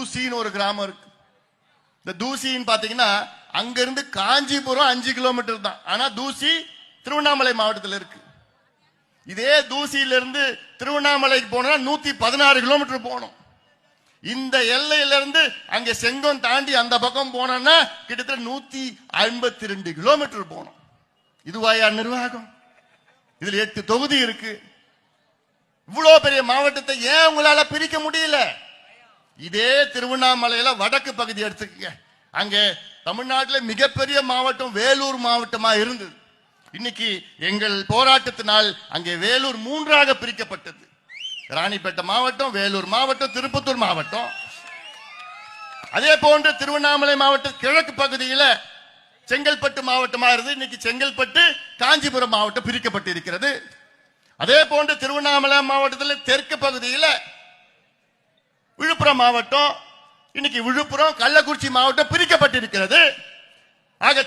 தூசின்னு ஒரு கிராமம் இருக்கு. இந்த தூசின்னு பாத்தீங்கன்னா அங்கிருந்து காஞ்சிபுரம் அஞ்சு கிலோமீட்டர் தான். ஆனா தூசி திருவண்ணாமலை மாவட்டத்தில் இருக்கு. இதே தூசியில இருந்து திருவண்ணாமலைக்கு போனா நூத்தி பதினாறு கிலோமீட்டர் போகணும். இந்த எல்லையில இருந்து அங்க செங்கம் தாண்டி அந்த பக்கம் போனோம்னா கிட்டத்தட்ட நூத்தி ஐம்பத்தி ரெண்டு கிலோமீட்டர் போகணும். இதுவாயா நிர்வாகம்? இதுல எட்டு தொகுதி இருக்கு. இவ்வளவு பெரிய மாவட்டத்தை ஏன் உங்களால பிரிக்க முடியல? இதே திருவண்ணாமலையில வடக்கு பகுதி எடுத்துக்கங்க. அங்க தமிழ்நாட்டில் மிகப்பெரிய மாவட்டம் வேலூர் மாவட்டமா இருந்தது. இன்னைக்கு எங்கள் போராட்டத்தினால் அங்கே வேலூர் மூன்றாக பிரிக்கப்பட்டது. ராணிப்பேட்டை மாவட்டம் வேலூர் மாவட்டம் திருப்பத்தூர் மாவட்டம். அதே போன்று திருவண்ணாமலை மாவட்ட கிழக்கு பகுதியில செங்கல்பட்டு மாவட்டமா இருந்து இன்னைக்கு செங்கல்பட்டு காஞ்சிபுரம் மாவட்டம் பிரிக்கப்பட்டு இருக்கிறது அதே போன்று திருவண்ணாமலை மாவட்டத்தில் தெற்கு பகுதியில விழுப்புரம் மாவட்டம் இன்னைக்கு விழுப்புரம் கள்ளக்குறிச்சி மாவட்டம் பிரிக்கப்பட்டிருக்கிறது. ஆக